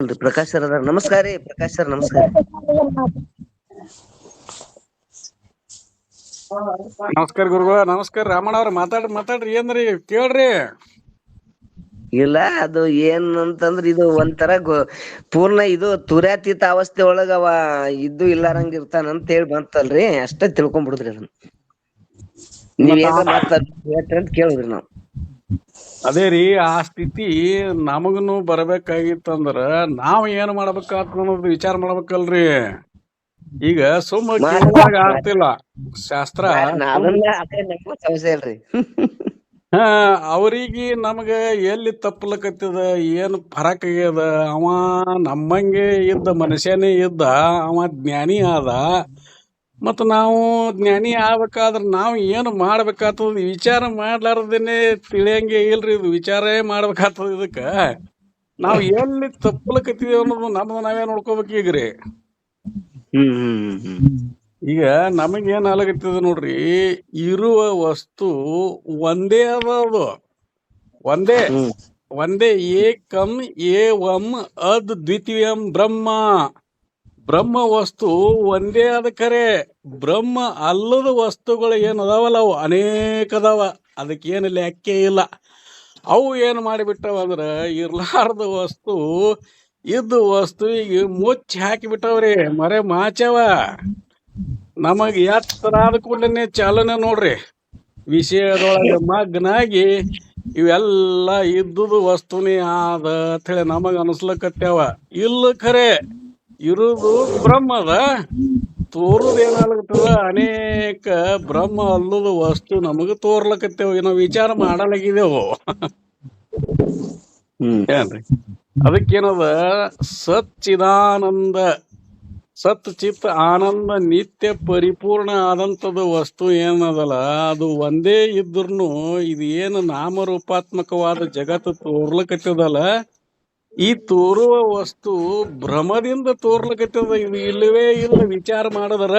ಅಲ್ರಿ ಪ್ರಕಾಶ್ ಸರ್ ಅದಾರ. ನಮಸ್ಕಾರ ರೀ ಪ್ರಕಾಶ್ ಸರ್ ನಮಸ್ಕಾರ ನಮಸ್ಕಾರ ಗುರುಗಳ ನಮಸ್ಕಾರ ರಾಮಣ್ಣ ಅವ್ರ ಮಾತಾಡ್ರಿ ಮಾತಾಡ್ರಿ ಏನ್ರಿ ಕೇಳ್ರಿ. ಇಲ್ಲ ಅದು ಏನ್ ಅಂತಂದ್ರ ಇದು ಒಂಥರ ಪೂರ್ಣ ಇದು ತುರ್ಯಾತೀತ ಅವಸ್ಥೆ ಒಳಗ ಅವ ಇದ್ದು ಇಲ್ಲಾರಂಗ ಇರ್ತಾನ ಅಂತ ಹೇಳಿ ಬಂತಲ್ರಿ. ಅಷ್ಟೇ ತಿಳ್ಕೊಂಡ್ಬಿಡುದ್ರಿ ಅದನ್ನ. ನೀವ್ ಏನ್ ಮಾತಾಡ್ರಿ ಅಂತ ಕೇಳಿದ್ರಿ ನಾವ್. ಅದೇ ರೀ ಆ ಸ್ಥಿತಿ ನಮಗನು ಬರಬೇಕಾಗಿತ್ತಂದ್ರ ನಾವ್ ಏನ್ ಮಾಡ್ಬೇಕಾತ್ ಅನ್ನೋದು ವಿಚಾರ ಮಾಡ್ಬೇಕಲ್ರಿ ಈಗ ಸುಮ್ಮ. ಆಗ್ತಿಲ್ಲ ಶಾಸ್ತ್ರ ಅವರಿಗೆ ಅದನ್ನ ಸಮಸ್ಯೆ ಇಲ್ರಿ ಹಾ ಅವ್ರಿಗೆ ನಮಗ ಎಲ್ಲಿ ತಪ್ಪಲಕತ್ತದ ಏನ್ ಫರಕ್ ಆಗ್ಯದ ಅವ ನಮ್ಮಂಗೆ ಇದ್ದ ಮನುಷ್ಯನೇ ಇದ್ದ ಅವ ಜ್ಞಾನಿ ಆದ ಮತ್ತ ನಾವು ಜ್ಞಾನಿ ಆಗ್ಬೇಕಾದ್ರೆ ನಾವು ಏನು ಮಾಡ್ಬೇಕಾಗ್ತದ ವಿಚಾರ ಮಾಡ್ಲಾರ್ದೇನೆ ತಿಳಿಯಂಗೆ ಇಲ್ರಿ ಇದು ವಿಚಾರೇ ಮಾಡ್ಬೇಕಾಗ್ತದ ಇದಕ್ಕ. ನಾವು ಎಲ್ಲಿ ತಪ್ಪಲಕತ್ತೀವಿ ಅನ್ನೋದು ನಮ್ದು ನಾವೇ ನೋಡ್ಕೋಬೇಕು ಈಗ ರೀ ಈಗ ನಮಗೇನ್ ಆಗತ್ತದ ನೋಡ್ರಿ ಇರುವ ವಸ್ತು ಒಂದೇ ಅದ ಅದು. ಒಂದೇ ಒಂದೇ ಏಕಂ ಏವಂ ಅದ್ ದ್ವಿತೀಯಂ ಬ್ರಹ್ಮ. ಬ್ರಹ್ಮ ವಸ್ತು ಒಂದೇ ಅದ ಕರೆ. ಬ್ರಹ್ಮ ಅಲ್ಲದ ವಸ್ತುಗಳು ಏನು ಅದಾವಲ್ಲ ಅವು ಅನೇಕ ಅದಾವ. ಅದಕ್ಕೇನು ಲೆಕ್ಕೆ ಇಲ್ಲ. ಅವು ಏನು ಮಾಡಿಬಿಟ್ಟವ ಅಂದ್ರೆ ಇರ್ಲಾರ್ದ ವಸ್ತು, ಇದ್ದ ವಸ್ತುವಿಗೆ ಮುಚ್ಚಿ ಹಾಕಿಬಿಟ್ಟವ್ರಿ. ಮರೆ ಮಾಚವ. ನಮಗ್ ಎತ್ತರಾದ ಕೂಡಲೇ ಚಾಲನೆ ನೋಡ್ರಿ. ವಿಷಯದೊಳಗೆ ಮಗ್ನಾಗಿ ಇವೆಲ್ಲ ಇದ್ದುದು ವಸ್ತುನೇ ಆದ ಅಂತೇಳಿ ನಮಗೆ ಅನಿಸ್ಲಕತ್ಯಾವ. ಇಲ್ಲ ಖರೆ ಇರುದು ಬ್ರಹ್ಮದ. ತೋರುದು ಏನಾಗ್ತದ ಅನೇಕ ಬ್ರಹ್ಮ ಅಲ್ಲದ ವಸ್ತು ನಮಗ ತೋರ್ಲಕತ್ತೇವ. ಏನೋ ವಿಚಾರ ಮಾಡಲಾಗಿದೆವು ಹ್ಮ್, ಏನ್ರಿ? ಅದಕ್ಕೇನದ? ಸಚ್ಚಿದಾನಂದ ಸತ್ ಚಿತ್ ಆನಂದ ನಿತ್ಯ ಪರಿಪೂರ್ಣ ಆದಂತದ ವಸ್ತು ಏನದಲ್ಲ? ಅದು ಒಂದೇ ಇದ್ರೂ ಇದು ನಾಮರೂಪಾತ್ಮಕವಾದ ಜಗತ್ತು ತೋರ್ಲಕತ್ತದಲ್ಲ? ಈ ತೋರುವ ವಸ್ತು ಭ್ರಮದಿಂದ ತೋರ್ಲಕತ್ತದ. ಇದು ಇಲ್ಲವೇ ಇಲ್ಲ ವಿಚಾರ ಮಾಡದರ.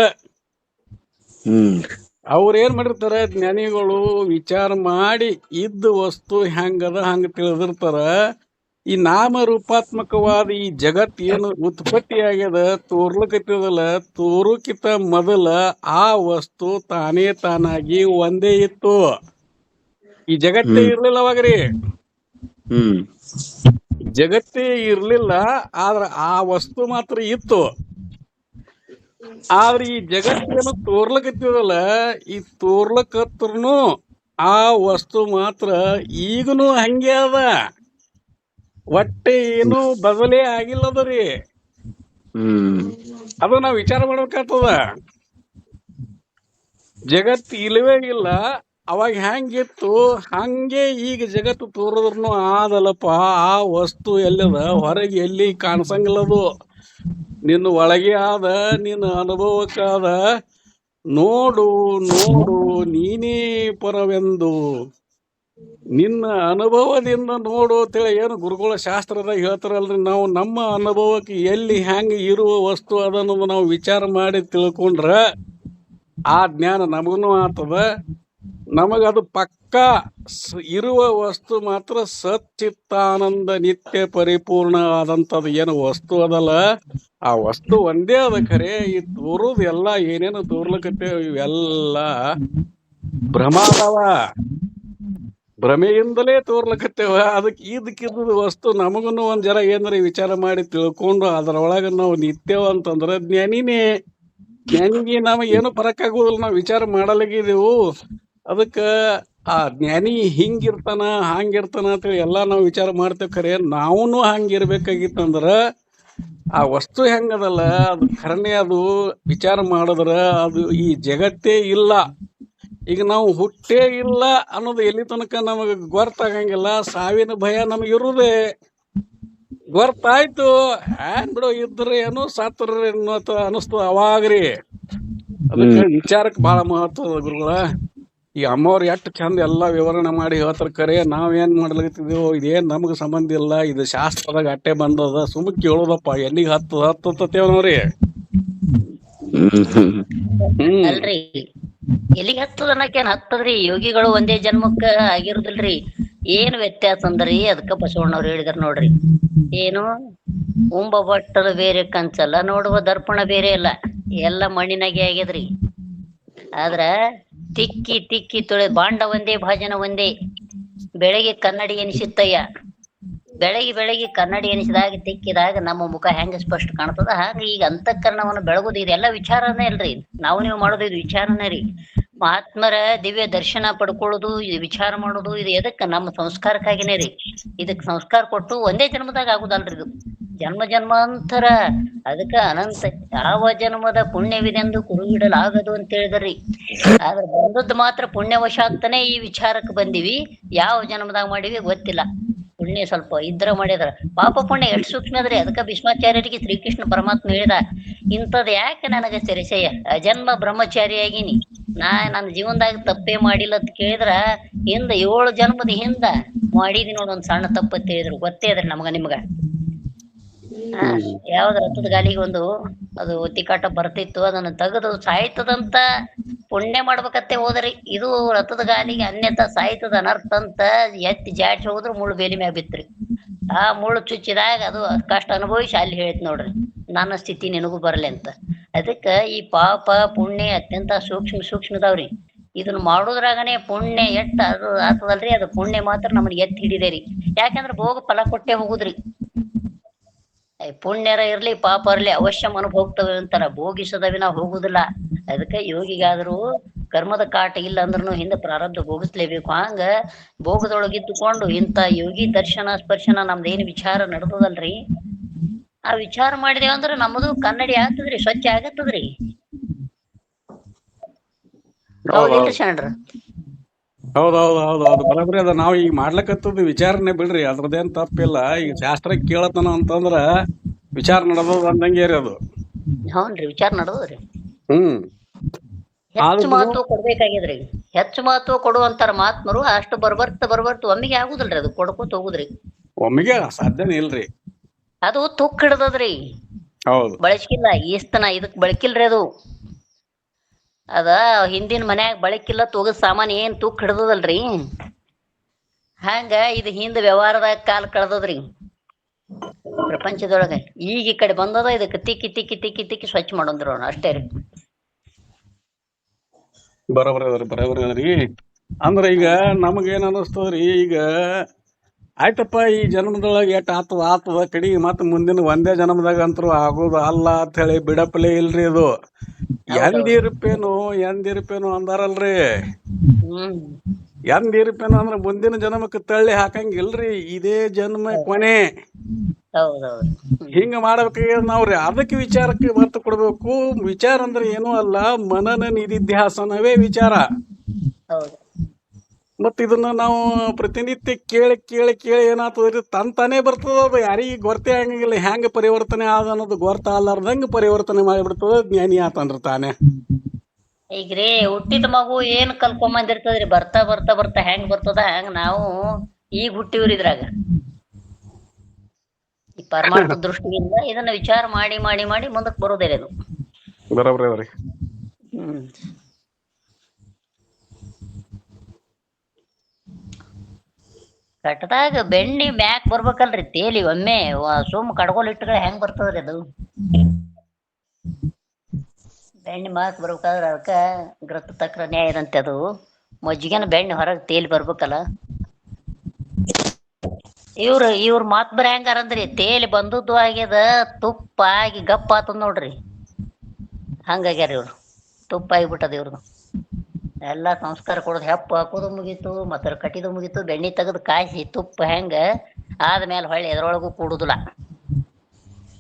ಹ್ಮ್. ಅವ್ರ ಏನ್ ಮಾಡಿರ್ತಾರ? ಜ್ಞಾನಿಗಳು ವಿಚಾರ ಮಾಡಿ ಇದ್ದ ವಸ್ತು ಹೆಂಗದ ಹಂಗ ತಿಳಿದಿರ್ತಾರ. ಈ ನಾಮ ರೂಪಾತ್ಮಕವಾದ ಈ ಜಗತ್ ಏನು ಉತ್ಪತ್ತಿ ಆಗ್ಯದ ತೋರ್ಲಕತ್ತದಲ್ಲ ತೋರುಕಿತ ಮೊದಲ ಆ ವಸ್ತು ತಾನೇ ತಾನಾಗಿ ಒಂದೇ ಇತ್ತು. ಈ ಜಗತ್ತೇ ಇರಲಿಲ್ಲ ಇರ್ಲಿಲ್ಲ ಅವಾಗ್ರಿ. ಹ್ಮ್. ಜಗತ್ತೇ ಇರಲಿಲ್ಲ ಆದ್ರೆ ಆ ವಸ್ತು ಮಾತ್ರ ಇತ್ತು. ಆದ್ರೆ ಈ ಜಗತ್ತೇನು ತೋರ್ಲಕತ್ತಿದಲ್ಲ ಈ ತೋರ್ಲಕತ್ರೂ ಆ ವಸ್ತು ಮಾತ್ರ ಈಗನು ಹಂಗೆ ಅದ. ಒಟ್ಟೆ ಏನು ಬದಲೇ ಆಗಿಲ್ಲದರಿ ಅದು ನಾವು ವಿಚಾರ ಮಾಡ್ಬೇಕಾಗ್ತದ. ಜಗತ್ ಇಲ್ಲವೇ ಇಲ್ಲ ಅವಾಗ ಹೆಂಗಿತ್ತು? ಹಂಗೆ ಈಗ ಜಗತ್ತು ತೋರಿದ್ರು ಆದಲ್ಲಪ್ಪ, ಆ ವಸ್ತು ಎಲ್ಲದ? ಹೊರಗೆ ಎಲ್ಲಿ ಕಾಣಿಸಂಗಿಲ್ಲದು. ನಿನ್ನ ಒಳಗೆ ಆದ, ನಿನ್ನ ಅನುಭವಕ್ಕಾದ. ನೋಡು ನೋಡು, ನೀನೇ ಪರವೆಂದು. ನಿನ್ನ ಅನುಭವದಿಂದ ನೋಡು ಅಂತೇಳಿ ಏನು ಗುರುಗಳ ಶಾಸ್ತ್ರದಾಗ ಹೇಳ್ತಾರಲ್ರಿ? ನಾವು ನಮ್ಮ ಅನುಭವಕ್ಕೆ ಎಲ್ಲಿ ಹೆಂಗೆ ಇರುವ ವಸ್ತು ಅದನ್ನು ನಾವು ವಿಚಾರ ಮಾಡಿ ತಿಳ್ಕೊಂಡ್ರೆ ಆ ಜ್ಞಾನ ನಮಗೂ ಆತದ. ನಮಗದು ಪಕ್ಕ ಇರುವ ವಸ್ತು ಮಾತ್ರ ಸಚ್ಚಿತ್ತಾನಂದ ನಿತ್ಯ ಪರಿಪೂರ್ಣ ಆದಂಥದ್ದು ಏನು ವಸ್ತು ಅದಲ್ಲ, ಆ ವಸ್ತು ಒಂದೇ ಅದ ಖರೆ. ಈ ತೋರುದು ಎಲ್ಲ ಏನೇನು ತೋರ್ಲಕತ್ತೆ ಇವೆಲ್ಲ ಭ್ರಮ ಅದಾವ ಭ್ರಮೆಯಿಂದಲೇ ತೋರ್ಲಕತ್ತೇವ. ಅದಕ್ಕೆ ಇದಕ್ಕಿದ್ದ ವಸ್ತು ನಮಗೂ ಒಂದ್ ಜರ ಏನಾರ ವಿಚಾರ ಮಾಡಿ ತಿಳ್ಕೊಂಡು ಅದರೊಳಗ ನಾವು ನಿತ್ಯವ ಅಂತಂದ್ರೆ ಜ್ಞಾನಿನೇ. ಜ್ಞಾನಿಗೆ ನಮಗೇನು ಫರಕ್ ಆಗುದಿಲ್ಲ ನಾವು ವಿಚಾರ ಮಾಡಲಾಗಿದೆವು. ಅದಕ್ಕ ಆ ಜ್ಞಾನಿ ಹಿಂಗಿರ್ತಾನ ಹಂಗಿರ್ತಾನ ಅಂತೇಳಿ ಎಲ್ಲ ನಾವು ವಿಚಾರ ಮಾಡ್ತೇವೆ ಖರೆ. ನಾವುನು ಹಂಗಿರ್ಬೇಕಾಗಿತ್ತಂದ್ರ ಆ ವಸ್ತು ಹೆಂಗದಲ್ಲ ಅದು ಖರನೆ ಅದು ವಿಚಾರ ಮಾಡಿದ್ರೆ ಅದು ಈ ಜಗತ್ತೇ ಇಲ್ಲ. ಈಗ ನಾವು ಹುಟ್ಟೇ ಇಲ್ಲ ಅನ್ನೋದು ಎಲ್ಲಿ ತನಕ ನಮಗೆ ಗೊತ್ತಾಗಂಗಿಲ್ಲ ಸಾವಿನ ಭಯ ನಮಗೆ ಇರುದೇ. ಗೊತ್ತಾಯ್ತು ಹ್ಯಾನ್ ಬಿಡು ಇದ್ರೆ ಏನು ಸತ್ರ ಏನು ಅನಿಸ್ತು ಅವಾಗ್ರಿ. ಅದಕ್ಕೆ ವಿಚಾರಕ್ಕೆ ಭಾಳ ಮಹತ್ವ ಗುರುಗಳ. ಈ ಅಮ್ಮವ್ರು ಎಷ್ಟು ಚಂದ ಎಲ್ಲಾ ವಿವರಣೆ ಮಾಡಿ ಹೇಳ್ತಾರ, ಕರೆ, ನಾವೇನ್ ಏನ್ ಮಾಡ್ಲಿಕತ್ತಿದೇವು, ಇದೇನ್ ನಮಗೆ ಸಂಬಂಧ ಇಲ್ಲ, ಇದು ಶಾಸ್ತ್ರದಾಗ ಅಟ್ಟೆ ಬಂದದ ಸುಮ್ ಕೇಳೋದಪ್ಪ ಎಲ್ಲಿಗೆ ಹತ್ತದ ಹತ್ತತ್ತೇವ್ ನೋಡ್ರಿ. ಅಲ್ರಿ ಎಲ್ಲಿಗೆ ಹತ್ತದ ಅನ್ನಕೇನ್ ಹತ್ತದ್ರಿ, ಯೋಗಿಗಳು ಒಂದೇ ಜನ್ಮಕ್ಕ ಆಗಿರುದಿಲ್ರಿ. ಏನ್ ವ್ಯತ್ಯಾಸ ಅಂದ್ರಿ ಅದಕ್ಕ ಬಸವಣ್ಣವ್ರು ಹೇಳಿದಾರ ನೋಡ್ರಿ. ಏನು ಉಂಬ ಬಟ್ಟಲು ಬೇರೆ ಕಂಚಲ್ಲ, ನೋಡುವ ದರ್ಪಣ ಬೇರೆ ಅಲ್ಲ ಎಲ್ಲ ಮಣ್ಣಿನಾಗೆ ಆಗ್ಯದ್ರಿ. ಆದ್ರ ತಿಕ್ಕಿ ತಿಕ್ಕಿ ತೊಳೆ ಬಾಂಡ ಒಂದೇ, ಭಾಜನ ಒಂದೇ. ಬೆಳಗ್ಗೆ ಕನ್ನಡಿ ಎನಿಸುತ್ತಯ್ಯ. ಬೆಳಗ್ಗೆ ಬೆಳಗ್ಗೆ ಕನ್ನಡಿ ಎನಿಸಿದಾಗ ತಿಕ್ಕಿದಾಗ ನಮ್ಮ ಮುಖ ಹೆಂಗ ಸ್ಪಷ್ಟ ಕಾಣ್ತದ? ಹಾಗೆ ಈಗ ಅಂತಃಕರಣವನ್ನು ಬೆಳಗುದು ಇದೆಲ್ಲ ವಿಚಾರನೇ ಅಲ್ರಿ. ನಾವು ನೀವು ಮಾಡೋದು ಇದು ವಿಚಾರನೇ ರೀ. ಮಹಾತ್ಮರ ದಿವ್ಯ ದರ್ಶನ ಪಡ್ಕೊಳ್ಳೋದು, ಇದು ವಿಚಾರ ಮಾಡೋದು, ಇದು ಎದಕ್ಕ? ನಮ್ಮ ಸಂಸ್ಕಾರಕ್ಕಾಗಿನೇ ರೀ. ಇದಕ್ ಸಂಸ್ಕಾರ ಕೊಟ್ಟು ಒಂದೇ ಜನ್ಮದಾಗ ಆಗುದಲ್ರಿ ಇದು. ಜನ್ಮ ಜನ್ಮಾಂತರ. ಅದಕ್ಕ ಅನಂತ ಯಾವ ಜನ್ಮದ ಪುಣ್ಯವಿದೆಂದು ಕುರುಗಿಡಲಾಗದು ಅಂತ ಹೇಳಿದ್ರಿ. ಆದ್ರೆ ಬಂದದ್ದು ಮಾತ್ರ ಪುಣ್ಯವಶಾತ್ತನೇ ಈ ವಿಚಾರಕ್ಕೆ ಬಂದಿವಿ. ಯಾವ ಜನ್ಮದಾಗ ಮಾಡಿವಿ ಗೊತ್ತಿಲ್ಲ. ಪುಣ್ಯ ಸ್ವಲ್ಪ ಇದ್ರ ಮಾಡಿದ್ರ. ಪಾಪ ಪುಣ್ಯ ಎಷ್ಟು ಸೂಕ್ಷ್ಮ ಅದ್ರಿ. ಅದಕ್ಕ ಭೀಷ್ಮಾಚಾರ್ಯರಿಗೆ ಶ್ರೀಕೃಷ್ಣ ಪರಮಾತ್ಮ ಹೇಳಿದ, ಇಂಥದ್ ಯಾಕೆ ನನಗ ಸೆರೆಸೆಯ ಅಜನ್ಮ ಬ್ರಹ್ಮಚಾರಿಯಾಗಿನಿ. ನಾ ನನ್ನ ಜೀವನದಾಗ ತಪ್ಪೇ ಮಾಡಿಲ್ಲ ಅಂತ ಕೇಳಿದ್ರ, ಹಿಂದ ಏಳು ಜನ್ಮದ ಹಿಂದ ಮಾಡಿದಿ ನೋಡ್ ಒಂದ್ ಸಣ್ಣ ತಪ್ಪು ಅಂತ ಹೇಳಿದ್ರು. ಗೊತ್ತೇ ಅದ್ರಿ ನಮಗ ನಿಮ್ಗ. ಯಾವ್ದ ರಥದ ಗಾಲಿಗೆ ಒಂದು ಅದು ಒತ್ತಿಕಾಟ ಬರ್ತಿತ್ತು ಅದನ್ನ ತೆಗೆದು ಸಾಯ್ತದಂತ ಪುಣ್ಯ ಮಾಡ್ಬೇಕತ್ತೆ ಹೋದ್ರಿ. ಇದು ರಥದ ಗಾಲಿಗೆ ಅನ್ಯತ ಸಾಯ್ತದ ಅನರ್ಥ ಅಂತ ಎತ್ತಿ ಜಾಡ್ಸಿ ಹೋದ್ರು ಮುಳ್ಳು ಬೇಲಿ ಮ್ಯಾಗ ಬಿತ್ರಿ. ಆ ಮುಳ್ಳು ಚುಚ್ಚಿದಾಗ ಅದು ಕಷ್ಟ ಅನುಭವಿಸಿ ಅಲ್ಲಿ ಹೇಳ್ತ ನೋಡ್ರಿ ನನ್ನ ಸ್ಥಿತಿ ನಿನಗೂ ಬರಲಿ ಅಂತ. ಅದಕ್ಕ ಈ ಪಾಪ ಪುಣ್ಯ ಅತ್ಯಂತ ಸೂಕ್ಷ್ಮ ಸೂಕ್ಷ್ಮದವ್ರಿ. ಇದನ್ನ ಮಾಡೋದ್ರಾಗನೆ ಪುಣ್ಯ ಎಟ್ಟ ಅದು ಆತದಲ್ರಿ ಅದು ಪುಣ್ಯ ಮಾತ್ರ ನಮ್ಮನ್ನ ಎತ್ತಿ ಹಿಡಿದೇರಿ. ಯಾಕಂದ್ರ ಭೋಗ ಫಲ ಕೊಟ್ಟೆ ಹೋಗುದ್ರಿ. ಪುಣ್ಯರ ಇರ್ಲಿ ಪಾಪ ಇರ್ಲಿ ಅವಶ್ಯ ಹೋಗ್ತವೆ ಅಂತಾರ. ಭೋಗಿಸದ ವಿನ ಹೋಗುದಿಲ್ಲ. ಅದಕ್ಕೆ ಯೋಗಿಗಾದ್ರೂ ಕರ್ಮದ ಕಾಟ ಇಲ್ಲ ಅಂದ್ರೂ ಹಿಂದೆ ಪ್ರಾರಬ್ಧ ಭೋಗಿಸ್ಲೇಬೇಕು. ಹಂಗ ಭೋಗದೊಳಗಿದ್ದುಕೊಂಡು ಇಂತ ಯೋಗಿ ದರ್ಶನ ಸ್ಪರ್ಶನ ನಮ್ದೇನು ವಿಚಾರ ನಡೆದದಲ್ರಿ? ಆ ವಿಚಾರ ಮಾಡಿದೇವ ಅಂದ್ರ ನಮ್ಮದು ಕನ್ನಡಿ ಆಗ್ತದ್ರಿ ಸ್ವಚ್ಛ ಆಗತ್ತದ್ರಿ? ಹೌದ್ ಹೌದ್ ಹೌದು. ಹೌದು ಬರೋಬ್ರಿ ಅದ. ನಾವ್ ಈಗ ಮಾಡ್ಲಕತ್ತದ ವಿಚಾರನೆ ಬಿಡ್ರಿ. ಅದ್ರದೇನ್ ತಪ್ಪಿಲ್ಲ. ಈಗ ಶಾಸ್ತ್ರ ಕೇಳತನ ಅಂತಂದ್ರ ವಿಚಾರ ನಡೆದದ ಅಂದಂಗೆ ರೀ ಅದು. ಹೌನ್ರಿ ವಿಚಾರ ನಡೆದದ್ರಿ ಹ್ಮ್. ಹೆಚ್ಚು ಆದ್ರೂ- ಮಹತ್ವ ಕೊಡ್ಬೇಕಾಗ್ಯದ್ರಿ. ಹೆಚ್ಚು ಮಹತ್ವ ಕೊಡುವಂತಾರ ಮಹಾತ್ಮರು ಅಷ್ಟು ಬರ್ಬರ್ತ ಬರ್ಬರ್ತ ಒಮ್ಮಿಗೆ ಆಗುದಿಲ್ರಿ ಅದು. ಕೊಡ್ಕೋತ ಹೋಗುದ್ರಿ. ಒಮ್ಮಿಗೆ ಸಾಧ್ಯನೇ ಇಲ್ರಿ. ಅದು ತುಕ್ ಹಿಡ್ದದ್ರಿ ಹೌದು. ಬಳಕಿಲ್ಲ ಈಸ್ತನ ಇದಕ್ ಬಳಕಿಲ್ರಿ ಅದು. ಅದ ಹಿಂದಿನ ಮನ್ಯಾಗ ಬಳಕಿಲ್ಲ ತೋಗದ ಸಾಮಾನ್ ಏನ್ ತೂಕ ಹಿಡ್ದದಲ್ರಿ? ಹಂಗ ಇದು ಹಿಂದ ವ್ಯವಹಾರದಾಗ ಕಾಲ ಕಳ್ದದ್ರಿ. ಪ್ರಪಂಚದೊಳಗ ಈಗ ಈ ಕಡೆ ಬಂದದ, ಇದಕ್ಕೆ ತಿಕ್ಕಿ ತಿಕ್ಕಿ ತಿಕ್ಕಿ ತಿಕ್ಕಿ ಸ್ವಚ್ಛ ಮಾಡೋಂದ್ರು ಅಷ್ಟೇ ರೀ. ಬರೋಬ್ರಿ ಅದ್ರಿ ಬರೋಬ್ರಿ ಅದ್ರಿ. ಅಂದ್ರ ಈಗ ನಮಗೇನ್ ಅನಸ್ತದ್ರಿ, ಈಗ ಆಯ್ತಪ್ಪ ಈ ಜನ್ಮದೊಳಗೆ ಎಷ್ಟ್ ಆತು ಆತದ ಕಡಿಗೆ ಮತ್ತ ಮುಂದಿನ ಒಂದೇ ಜನ್ಮದಾಗ ಅಂತರೂ ಆಗೋದು ಅಲ್ಲ ಅಂತ ಹೇಳಿ ಬಿಡಪ್ಲೆ ಇಲ್ರಿ ಇದು. ಎಂದಿರುಪೇನು ಎಂದಿರುಪೇನು ಅಂದಾರಲ್ರಿ? ಎಂದಿರ್ಪೇನು ಅಂದ್ರ ಮುಂದಿನ ಜನ್ಮಕ್ಕೆ ತಳ್ಳಿ ಹಾಕಂಗಿಲ್ರಿ ಇದೇ ಜನ್ಮ ಕೊನೆ. ಹಿಂಗ ಮಾಡ್ಬೇಕಾಗ್ಯದ ನಾವ್ರಿ ಅದಕ್ಕೆ ವಿಚಾರಕ್ಕೆ ಒತ್ತು ಕೊಡ್ಬೇಕು. ವಿಚಾರ ಅಂದ್ರೆ ಏನೂ ಅಲ್ಲ ಮನನ ನಿಧಿಧ್ಯಾಸನವೇ ವಿಚಾರ. ಹೌದು ಮತ್ ಇದನ್ನ ನಾವು ಪ್ರತಿನಿತ್ಯ ಕೇಳಿ ಕೇಳಿ ಕೇಳಿ ಏನಾಗ್ತದ್ರಿ ತನ್ ತಾನೇ ಬರ್ತದ ಅದು. ಯಾರಿಗೆ ಗೊತ್ತೇ ಆಗಂಗಿಲ್ಲ ಹೆಂಗೆ ಪರಿವರ್ತನೆ ಆದ ಅನ್ನೋದು ಗೊತ್ತ ಅಲ್ಲಾರ್ದಂಗ ಪರಿವರ್ತನೆ ಮಾಡಿಬಿಡ್ತದ ಜ್ಞಾನಿ ಆತಂದ್ರೆ ತಾನೇ. ರೀ ಹುಟ್ಟಿದ ಮಗು ಏನ್ ಕಲ್ಕೊಂಬಂದಿರ್ತದ್ರಿ? ಬರ್ತಾ ಬರ್ತಾ ಬರ್ತಾ ಹೆಂಗ್ ಬರ್ತದ ಹೆಂಗ್ ನಾವು ಈಗ ಹುಟ್ಟಿವ್ರಿ ಇದ್ರಾಗ. ಈ ಪರಮಾರ್ಥ ದೃಷ್ಟಿಯಿಂದ ಇದನ್ನ ವಿಚಾರ ಮಾಡಿ ಮಾಡಿ ಮಾಡಿ ಮುಂದಕ್ ಬರೋದೇ ಅದು. ಬರೋಬ್ರಿ ಹ್ಮ್. ಕಟ್ಟದಾಗ ಬೆಣ್ಣಿ ಮ್ಯಾಕ್ ಬರ್ಬೇಕಲ್ರಿ, ತೇಲಿ ಒಮ್ಮೆ ಸುಮ್ ಕಡ್ಗೋಲ್ ಇಟ್ಟುಗಳ ಹೆಂಗ್ ಬರ್ತದ್ರಿ ಅದು? ಬೆಣ್ಣೆ ಮ್ಯಾಕ್ ಬರ್ಬೇಕಾದ್ರ ಅದಕ್ಕ ಗ್ರತ ತಕ್ರ ನ್ಯಾಯ ಇದಂತೆ ಅದು. ಮಜ್ಜಿಗೆನ ಬೆಣ್ಣೆ ಹೊರಗೆ ತೇಲಿ ಬರ್ಬೇಕಲ್ಲ. ಇವ್ರ ಇವ್ರ ಮಾತ್ ಬರ ಹೆಂಗಾರಂದ್ರಿ, ತೇಲಿ ಬಂದದ್ದು ಆಗ್ಯದ ತುಪ್ಪ ಆಗಿ ಗಪ್ಪ ಆತದ ನೋಡ್ರಿ. ಹಂಗಾಗ್ಯಾರ ಇವ್ರು. ತುಪ್ಪ ಆಗಿಬಿಟ್ಟದ ಇವ್ರದ್ದು ಎಲ್ಲ ಸಂಸ್ಕಾರ ಕೊಡೋದು ಹೆಪ್ಪು ಹಾಕೋದು ಮುಗೀತು ಮತ್ತೆ ಕಟ್ಟಿದು ಮುಗೀತು ಬೆಣ್ಣೆ ತೆಗೆದು ಕಾಯಿಸಿ ತುಪ್ಪ ಹೆಂಗ ಆದ್ಮೇಲೆ ಹೊಳ್ಳಿ ಎದ್ರೊಳಗೂ ಕೂಡುದಿಲ್ಲ.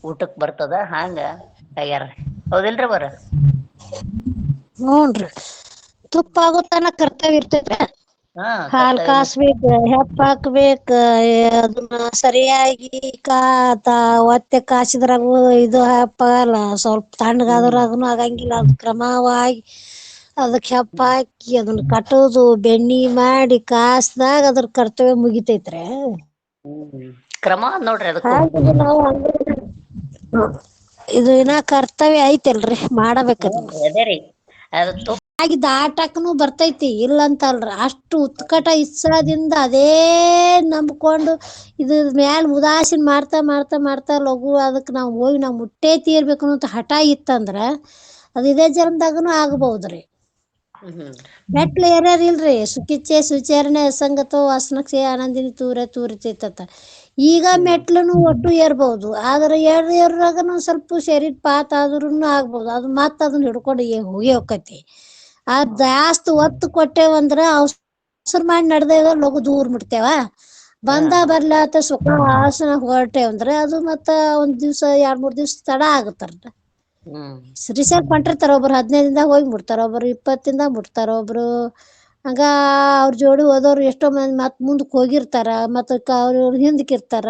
ಊಟಕ್ಕೆ ಬರ್ತದ ಹಂಗ ಆಗ್ಯಾರ. ಹೌದಿಲ್ರಿ ಬರ? ಹ್ಞೂನ್ರಿ ತುಪ್ಪ ಆಗೋ ತನಕ ಕರ್ತವ್ಯ ಇರ್ತೈತ್ರಿ. ಹಾ ಹಾಲ್ ಕಾಸ್ಬೇಕ ಹೆಪ್ಪ ಹಾಕ್ಬೇಕ ಅದನ್ನ ಸರಿಯಾಗಿ ಕಾ ಒತ್ತೆ ಕಾಸಿದ್ರಾಗು ಇದು ಹೆಪ್ಪ ಆಗಲ್ಲ ಸ್ವಲ್ಪ ತಣ್ಣಗಾದ್ರಾಗನು ಆಗಂಗಿಲ್ಲ ಅದ್ ಕ್ರಮವಾಗಿ ಅದಕ್ಕೆ ಹೆಪ್ಪ ಹಾಕಿ ಅದನ್ನ ಕಟ್ಟೋದು ಬೆಣ್ಣಿ ಮಾಡಿ ಕಾಸ್ದಾಗ ಅದ್ರ ಕರ್ತವ್ಯ ಮುಗಿತೈತ್ರಿ. ಕ್ರಮ ನೋಡ್ರಿ ಅದಕ್ಕೂ. ಹಾಗೆ ನಾವು ಹಂಗೆ ಇದು ಇನ್ನ ಕರ್ತವ್ಯ ಐತಲ್ರಿ ಮಾಡಬೇಕದ. ಅದೇ ರೀ. ಅದು ತುಪ್ಪ ಆಗಿ ದಾಟಕ್ಕನು ಬರ್ತೈತಿ ಇಲ್ಲ ಅಂತಲ್ರಿ ಅಷ್ಟು ಉತ್ಕಟ ಇಸ್ಸಾದಿಂದ ಅದೇ ನಂಬ್ಕೊಂಡು ಇದ್ ಮ್ಯಾಲ ಉದಾಸೀನ ಮಾಡ್ತಾ ಮಾಡ್ತಾ ಮಾಡ್ತಾ ಲಘು ಅದಕ್ಕೆ ನಾವು ಹೋಗಿ ನಾವು ಮುಟ್ಟೇ ತೀರ್ಬೇಕು ಅಂತ ಹಠ ಇತ್ತಂದ್ರ ಅದು ಇದೇ ಜನ್ಮದಾಗನು ಆಗಬಹುದ್ರಿ ಮೆಟ್ಲು ಇಲ್ರಿ? ಸುಖಿಚ್ಚೆ ಸುಚಾರಣೆ ಅಸಂಗತೋ ವಾಸನಕ್ಷೆ ಆನಂದಿನಿ ತೂರೆ ತೂರಿತೈತತ. ಈಗ ಮೆಟ್ಲನು ಒಟ್ಟು ಏರ್ಬಹುದು ಆದ್ರೆ ಎರಡು ಏರ್ರಾಗನು ಸ್ವಲ್ಪ ಶರೀರ ಪಾತ್ ಆದ್ರೂ ಆಗ್ಬಹುದು ಅದು ಮತ್ತ ಅದನ್ನ ಹಿಡ್ಕೊಂಡು ಹೋಗಿ ಹೋಕತಿ ಆ ಜಾಸ್ತಿ ಒತ್ತು ಕೊಟ್ಟೇವಂದ್ರ ಅವಸರ ಮಾಡಿ ನಡೆದೇವ ಲಗು ದೂರ ಮುಟ್ತೇವ ಬಂದ ಬರ್ಲಾತ ಸುಖ ಆಸನ ಹೊರಟೇವಂದ್ರ ಅದು ಮತ್ತ ಒಂದ್ ದಿವ್ಸ ಎರಡ್ ಮೂರ್ ದಿವ್ಸ ತಡ ಆಗತ್ತಾರ ಹ್ಮ್. ಮಾಡಿರ್ತಾರ ಒಬ್ರು ಹದಿನೈದಿಂದ ಹೋಗಿ ಮುಟ್ತಾರ. ಒಬ್ರು ಇಪ್ಪತ್ತಿಂದ ಮುಟ್ತಾರ. ಒಬ್ರು ಹಂಗ ಅವ್ರ ಜೋಡಿ ಹೋದವ್ರು ಎಷ್ಟೋ ಮಂದಿ ಮತ್ ಮುಂದಕ್ಕೆ ಹೋಗಿರ್ತಾರ. ಮತ್ತ ಅವ್ರ ಹಿಂದಕ್ಕೆ ಇರ್ತಾರ.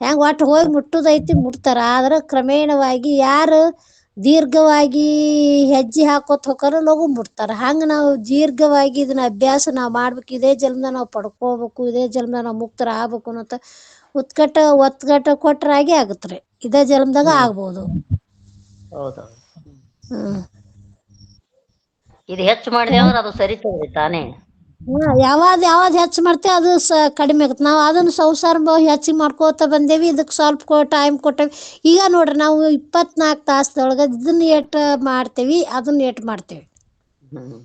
ಹೆಂಗ್ ಒಟ್ಟು ಹೋಗಿ ಮುಟ್ಟುದೈತಿ ಮುಟ್ತಾರ. ಆದ್ರ ಕ್ರಮೇಣವಾಗಿ ಯಾರು ದೀರ್ಘವಾಗಿ ಹೆಜ್ಜೆ ಹಾಕೋತ್ ಹೋಗಾರ ಲಗು ಮುಟ್ತಾರ. ಹಂಗ ನಾವು ದೀರ್ಘವಾಗಿ ಇದನ್ನ ಅಭ್ಯಾಸ ನಾವ್ ಮಾಡ್ಬೇಕು. ಇದೇ ಜನ್ಮದ ನಾವು ಪಡ್ಕೋಬೇಕು. ಇದೇ ಜನ್ಮದ ನಾವು ಮುಕ್ತರ ಆಗ್ಬೇಕು ಅನ್ನೋತ ಉತ್ಕಟ ಒತ್ಕಟ ಕೊಟ್ರಾಗೆ ಆಗತ್ರಿ. ಇದೇ ಜನ್ಮದಾಗ ಆಗ್ಬೋದು. ಹೌದು? ಹ್ಮ್. ಇದು ಹೆಚ್ಚು ಮಾಡಿದೆ ಅಂದ್ರೆ ಅದು ತಗೋರಿ ತಾನೇ. ಹಾ, ಯಾವಾದ್ ಯಾವಾದ್ ಹೆಚ್ಚು ಮಾಡ್ತೇವೆ ಅದು ಸ ಕಡಿಮೆ ಆಗುತ್ತೆ. ನಾವು ಅದನ್ನ ಸಂಸಾರ ಹೆಚ್ಚಿಗೆ ಮಾಡ್ಕೋತ ಬಂದೇವಿ. ಇದಕ್ಕೆ ಸ್ವಲ್ಪ ಟೈಮ್ ಕೊಟ್ಟೇವಿ. ಈಗ ನೋಡ್ರಿ ನಾವು ಇಪ್ಪತ್ನಾಲ್ಕು ತಾಸದೊಳಗೆ ಇದನ್ನ ಏಟ್ ಮಾಡ್ತೇವಿ ಅದನ್ನ ಏಟ್ ಮಾಡ್ತೇವಿ. ಹ್ಮ್.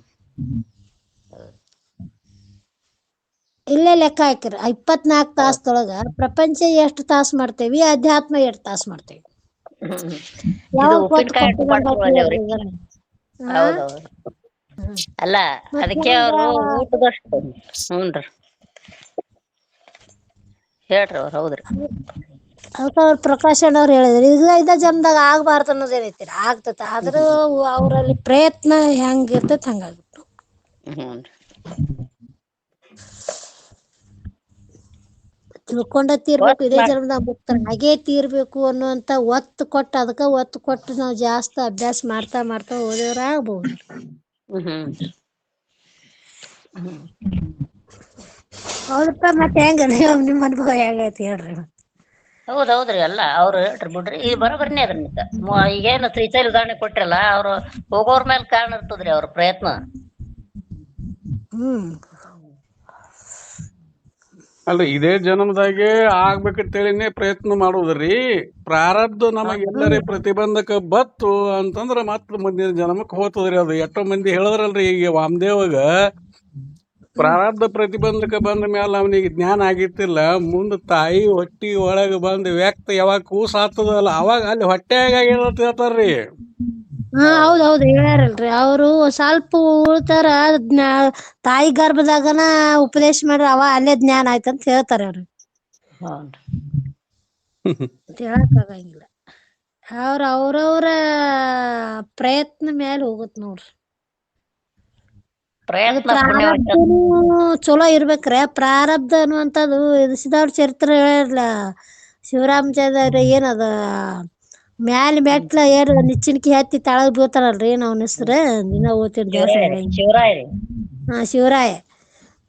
ಇಲ್ಲೇ ಲೆಕ್ಕ ಹಾಕಿರ. ಇಪ್ಪತ್ನಾಲ್ಕು ತಾಸದೊಳಗ ಪ್ರಪಂಚ ಎಷ್ಟು ತಾಸು ಮಾಡ್ತೇವಿ ಅಧ್ಯಾತ್ಮ ಎಷ್ಟು ತಾಸು ಮಾಡ್ತೇವಿ. ಇದು ಅಲ್ಲ ಅದಕ್ಕೆ ಅವರು ಊಟದಷ್ಟು ಹ್ಞೂನ್ರಿ ಹೇಳ್ರಿ ಅವ್ರು ಹೌದ್ರಿ. ಅದಕ್ಕೆ ಅವ್ರ ಪ್ರಕಾಶ್ ಅಣ್ಣವ್ರು ಹೇಳಿದ್ರು ಈಗ ಇದ ಜನ್ಮದಾಗ ಆಗ್ಬಾರ್ದು ಅನ್ನೋದೇನೈತಿ ಆಗ್ತೈತೆ. ಆದ್ರೂ ಅವರಲ್ಲಿ ಪ್ರಯತ್ನ ಹೆಂಗ್ ಇರ್ತೈತೆ ಹಂಗಾಗುತ್ತೆ ತಿಳ್ಕೊಂಡ ತೀರ್ಬೇಕು ಇದೇ ಜನ್ಮದಾಗ ಮುಕ್ತರ. ಹಾಗೆ ತೀರ್ಬೇಕು ಅನ್ನುವಂತ ಒತ್ತು ಕೊಟ್ಟು ಅದಕ್ಕ ಒತ್ತು ಕೊಟ್ಟು ನಾವು ಜಾಸ್ತಿ ಅಭ್ಯಾಸ ಮಾಡ್ತಾ ಮಾಡ್ತಾ ಹೋದವ್ರ ಆಗ್ಬಹುದು ಹೌದಪ್ಪ ಮತ್ತೆ ಹೆಂಗ? ನಿಮ್ಮ ಅನುಭವ ಹೆಂಗೈತಿ ಹೇಳ್ರಿ ಹೌದ್ ಹೌದ್ರಿ ಅಲ್ಲ ಅವ್ರು ಹೇಳ್ರಿ ಬಿಡ್ರಿ. ಈಗ ಬರೋಬರ್ನೇ ಅದ್ರ ನಿಮ್ಗ ಈಗೇನು ಶ್ರೀಶೈಲ ಉದಾಹರಣೆ ಕೊಟ್ರಲ್ಲ ಅವ್ರು ಹೋಗೋರ್ ಮೇಲೆ ಕಾರಣ ಇರ್ತದ್ರಿ ಅವ್ರ ಪ್ರಯತ್ನ. ಹ್ಮ್. ಅಲ್ರಿ ಇದೇ ಜನ್ಮದಾಗೆ ಆಗ್ಬೇಕಂತೇಳಿನೇ ಪ್ರಯತ್ನ ಮಾಡುದ್ರಿ. ಪ್ರಾರಬ್ಧ ನಮಗೆಲ್ಲರೇ ಪ್ರತಿಬಂಧಕ ಬತ್ತು ಅಂತಂದ್ರ ಮತ್ತ ಮುಂದಿನ ಜನ್ಮಕ್ ಹೋಗ್ತದ್ರಿ ಅದು. ಎಷ್ಟೋ ಮಂದಿ ಹೇಳದ್ರಲ್ರಿ ಈಗ ವಾಮದೇವಾಗ. ಪ್ರಾರಬ್ಧ ಪ್ರತಿಬಂಧಕ ಬಂದ ಮ್ಯಾಲ ಅವನಿಗೆ ಜ್ಞಾನ ಆಗಿತ್ತಿಲ್ಲ. ಮುಂದ ತಾಯಿ ಹೊಟ್ಟಿ ಒಳಗ ಬಂದು ವ್ಯಕ್ತ ಯಾವಾಗ ಕೂಸ ಆಗ್ತದಲ್ಲ ಅವಾಗ ಅಲ್ಲಿ ಹೊಟ್ಟೆಯಾಗ ಹೇಳ್ತಾರ್ರಿ. ಹಾ ಹೌದ್ ಹೌದ್ ಹೇಳ್ಯಾರಲ್ರಿ. ಅವ್ರು ಸ್ವಲ್ಪ ಉಳ್ತಾರ ಜ್ಞಾ ತಾಯಿ ಗರ್ಭದಾಗನ ಉಪದೇಶ ಮಾಡ್ರ ಅವ ಅಲ್ಲೇ ಜ್ಞಾನ ಆಯ್ತಂತ ಹೇಳ್ತಾರ ಅವ್ರು. ಹೇಳಕ್ ಆಗಂಗಿಲ್ಲ. ಅವ್ರ ಅವ್ರವ್ರ ಪ್ರಯತ್ನ ಮೇಲೆ ಹೋಗುತ್ ನೋಡ್ರಿ. ಪ್ರಯತ್ನ ಪ್ರಾರಬ್ಧನೂ ಚಲೋ ಇರ್ಬೇಕ್ರೆ. ಪ್ರಾರಬ್ಧ ಅನ್ನುವಂಥದ್ದು ಇದು ಸಿದ್ಧಾರ್ಥ ಚರಿತ್ರೆ ಹೇಳಿರಲ್ಲ ಶಿವರಾಮಚಂದ್ರ ಏನದ ಮ್ಯಾಲ ಮೆಟ್ಲ ಏರ್ ನಿಚ್ಚಿನ್ಕಿ ಹತ್ತಿ ತಳಗ್ ಬೀಳ್ತಾರಲ್ರಿ ಏನ್ ಅವನ ಹೆಸ್ರ? ದಿನ ಓದ್ತಿದ್ ದ್ಯಾಸ ಶಿವರಾಯ ರೀ. ಹಾ ಶಿವರಾಯ.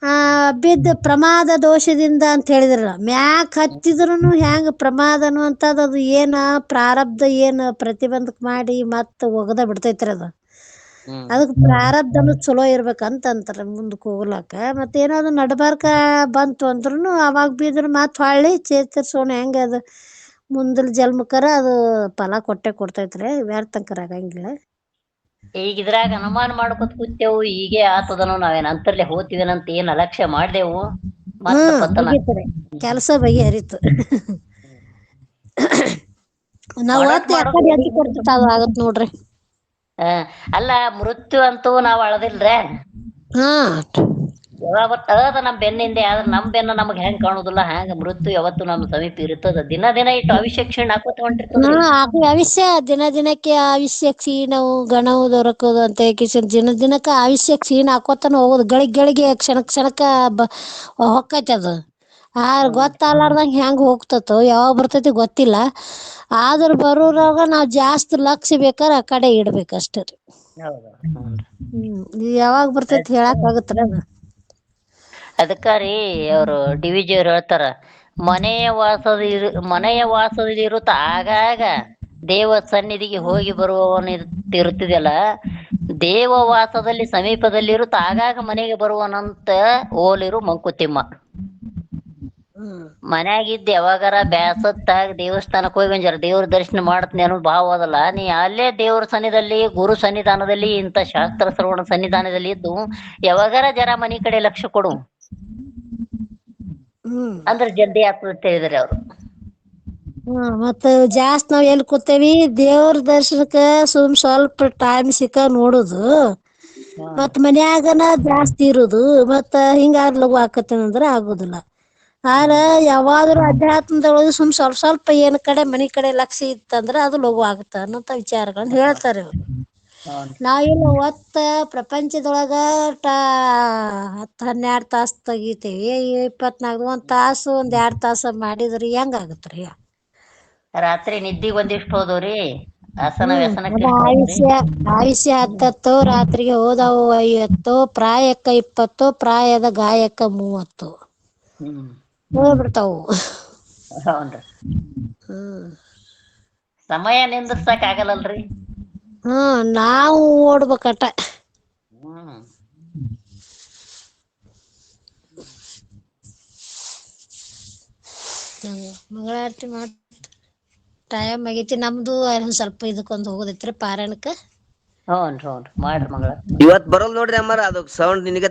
ಆ ಬಿದ್ದ ಪ್ರಮಾದ ದೋಷದಿಂದ ಅಂತ ಹೇಳಿದ್ರಲ್ಲ ಮ್ಯಾಕ್ ಹತ್ತಿದ್ರುನು ಹೆಂಗ್ ಪ್ರಮಾದನು ಅಂತದ್ ಅದು ಏನ ಪ್ರಾರಬ್ಧ ಏನ್ ಪ್ರತಿಬಂಧಕ ಮಾಡಿ ಮತ್ತ ಒಗದ ಬಿಡ್ತೈತ್ರಿ ಅದು. ಅದಕ್ಕೆ ಅದಕ್ ಪ್ರಾರಬ್ಧನು ಚಲೋ ಇರ್ಬೇಕಂತ ಅಂತಾರ ಮುಂದಕ್ ಹೋಗ್ಲಾಕ. ಮತ್ತೆ ಅದು ನಡ್ಬಾರ್ಕ ಬಂತು ಅಂದ್ರುನು ಅವಾಗ ಬಿದ್ರ ಮತ್ ಹೊಳ್ಳಿ ಚೇತರ್ಸೋಣ ಹೆಂಗ ಅದು ಮುಂದಲ್ ಜನ್ಮಕ್ಕರ ಅದು ಫಲ ಕೊಟ್ಟೆ ಕೊಡ್ತೈತ್ರಿ ವ್ಯರ್ಥಂಕರ ಆಗಂಗಿಲ್ಲ. ಈಗ ಇದ್ರಾಗ ಅನುಮಾನ ಮಾಡ್ಕೊತ ಕೂತೇವು ಹೀಗೆ ಆತದನೋ ನಾವೇನ್ ಅಂತರ್ಲೆ ಹೋಗ್ತಿವೇನಂತ ಏನ್ ಅಲಕ್ಷ್ಯ ಮಾಡ್ದೇವು. ಮತ್ತ ಪತನ. ಕೆಲಸ ಬಗೆಹರಿತು. ನಾವ್ ಆಗತ್ ನೋಡ್ರಿ. ಆ, ಅಲ್ಲ ಮೃತ್ಯು ಅಂತೂ ನಾವ್ ಅಳದಿಲ್ರೇ? ಹಾ ಅದ ನಮ್ ಬೆನ್ನಿಂದೆ ಆದ್ರ ನಮ್ ಬೆನ್ನ ನಮಗ್ ಹೆಂಗ್ ಕಾಣುದಿಲ್ಲ ಹ್ಯಾಂಗ ಮೃತ್ಯು ಯಾವತ್ತು ನಮ್ ಸಮೀಪ ಇರುತ್ತದ. ದಿನ ದಿನ ಇಟ್ಟು ಅವಿಷ್ಯ ಕ್ಷೀಣ ಹಾಕೋತ ಹೊಂಟಿರ್ತದ್ರಿ ಹಾ ಅದು ಆವಿಷ್ಯ ದಿನ ದಿನಕ್ಕೆ ಆವಿಷ್ಯ ಕ್ಷೀಣವು ಗಣವು ದೊರಕುದು ಅಂತ ಕಿಶನ್ ದಿನ ದಿನಕ್ಕ ಆವಿಷ್ಯ ಕ್ಷೀಣ ಹಾಕೋತಾನ ಹೋಗೋದು. ಗಳಿಗೆ ಗಳಿಗೆ ಕ್ಷಣ ಕ್ಷಣಕ್ಕ ಬ ಹೊಕ್ಕೈತಿ ಅದು. ಆ ಗೊತ್ತಾಗ್ಲಾರ್ದಂಗ ಹೆಂಗ್ ಹೋಗ್ತತೋ ಯಾವಾಗ ಬರ್ತೈತಿ ಗೊತ್ತಿಲ್ಲ. ಆದ್ರ ಬರೋರಾಗ ನಾವ್ ಜಾಸ್ತಿ ಲಕ್ಷ ಬೇಕಾರ ಆ ಕಡೆ ಇಡ್ಬೇಕಷ್ಟೇ. ರೀ ಹ್ಮ್ ಇದು ಯಾವಾಗ ಬರ್ತೈತಿ ಹೇಳಕ್ ಆಗತ್ತರ ಅದು. ಅದಕ್ಕ ರೀ ಅವ್ರು ಡಿ ವಿ ಅವ್ರು ಹೇಳ್ತಾರ ಮನೆಯ ವಾಸದ ಇರು ಮನೆಯ ವಾಸದಲ್ಲಿರುತ್ತ ಆಗಾಗ ದೇವ ಸನ್ನಿಧಿಗೆ ಹೋಗಿ ಬರುವವನು ಇರುತ್ತಿದೆಯಲ್ಲ ಸಮೀಪದಲ್ಲಿ ಇರುತ್ತ ಆಗಾಗ ಮನೆಗೆ ಬರುವನಂತ ಓಲಿರು ಮಂಕುತಿಮ್ಮ. ಮನ್ಯಾಗಿದ್ದ ಯಾವಾಗಾರ ಬ್ಯಾಸತ್ತಾಗ ದೇವಸ್ಥಾನಕ್ಕೆ ಹೋಗಿ ಒಂದ್ ದೇವ್ರ ದರ್ಶನ ಮಾಡತ್ನಿ ಅನ್ನೋ ಭಾವ ಅದಲ್ಲ ನೀ ಅಲ್ಲೇ ದೇವ್ರ ಸನ್ನಿಧಲ್ಲಿ ಗುರು ಸನ್ನಿಧಾನದಲ್ಲಿ ಇಂಥ ಶಾಸ್ತ್ರ ಶ್ರವಣ ಸನ್ನಿಧಾನದಲ್ಲಿ ಇದ್ದು ಯಾವಾಗಾರ ಜರ ಮನಿ ಕಡೆ ಲಕ್ಷ್ಯ ಕೊಡು. ಅಂದ್ರೆ ಜಲ್ದಿ ಅಂತ ಹೇಳಿದ್ರಿ ಅವ್ರು. ಹ್ಮ್ ಮತ್ತ ಜಾಸ್ತಿ ನಾವ್ ಎಲ್ಲಿ ಕೂತೇವಿ ದೇವ್ರ ದರ್ಶನಕ್ಕ ಸುಮ್ ಸ್ವಲ್ಪ ಟೈಮ್ ಸಿಕ್ಕ ನೋಡುದು. ಮತ್ ಮನ್ಯಾಗನ ಜಾಸ್ತಿ ಇರುದು ಮತ್ತ ಹಿಂಗ ಲಘು ಆಕತ್ತೇನಂದ್ರ ಆಗುದಿಲ್ಲ. ಆದ್ರ ಯಾವಾದ್ರು ಅಧ್ಯಾತ್ಮದೊಳಗ ಸುಮ್ ಸ್ವಲ್ಪ ಸ್ವಲ್ಪ ಏನ್ ಕಡೆ ಮನಿ ಕಡೆ ಲಕ್ಷ ಇತ್ತಂದ್ರ ಅದು ಲಘು ಆಗುತ್ತ ಅನ್ನಂತ ವಿಚಾರಗಳನ್ನ ಹೇಳ್ತಾರೆ ಇವ್ರು. ನಾವಿಲ್ಲ ಒತ್ತ ಪ್ರಪಂಚದೊಳಗ ಟಾ ಹತ್ತು ಹನ್ನೆರಡು ತಾಸು ತೆಗಿತೇವಿ. ಇಪ್ಪತ್ನಾಲ್ಕು ಒಂದ್ ತಾಸು ಒಂದ್ ಎರಡ್ ತಾಸ ಮಾಡಿದ್ರಿ ಹೆಂಗ ಆಗತ್ರಿ? ರಾತ್ರಿ ನಿದ್ದಿಗ್ ಒಂದಿಷ್ಟು ಆಸನ ವ್ಯಸನಕ್ಕೆ ಹೋದ್ರಿ? ಆಯುಷ್ಯ ಆಯುಷ್ಯ ಹತ್ತತ್ತು ರಾತ್ರಿಗೆ ಹೋದವು ಐವತ್ತು ಪ್ರಾಯಕ್ಕ ಇಪ್ಪತ್ತು ಪ್ರಾಯದ ಗಾಯಕ್ಕ ಮೂವತ್ತು. ಹ್ಮ್. ಹೋಗ್ಬಿಡ್ತಾವು. ಹೌನ್ರಿ ಹ್ಮ್. ಸಮಯ ನಿಂದ್ರಸಕ್ ಆಗಲ್ಲಲ್ರಿ. ಹ್ಮ್ ನಾವು ಓಡ್ಬೇಕಟ. ಹ್ಮ್. ಮಂಗಳಾರತಿ ಮಾಡ್ ಟೈಮ್ ಆಗೈತಿ. ನಮ್ದು ಒಂದ್ ಸ್ವಲ್ಪ ಇದಕ್ಕೊಂದು ಹೋಗೋದೈತ್ರಿ ಪಾರಾಯಣಕ್ಕ. ಹ್ಞೂ ಮಾಡ್ರಿ ಮಂಗಳ ಇವತ್ ಬರಲ್ ನೋಡ್ರಿ ಅಮ್ಮಾರ ಅದು ಸೌಂಡ್ ನಿನಗೆ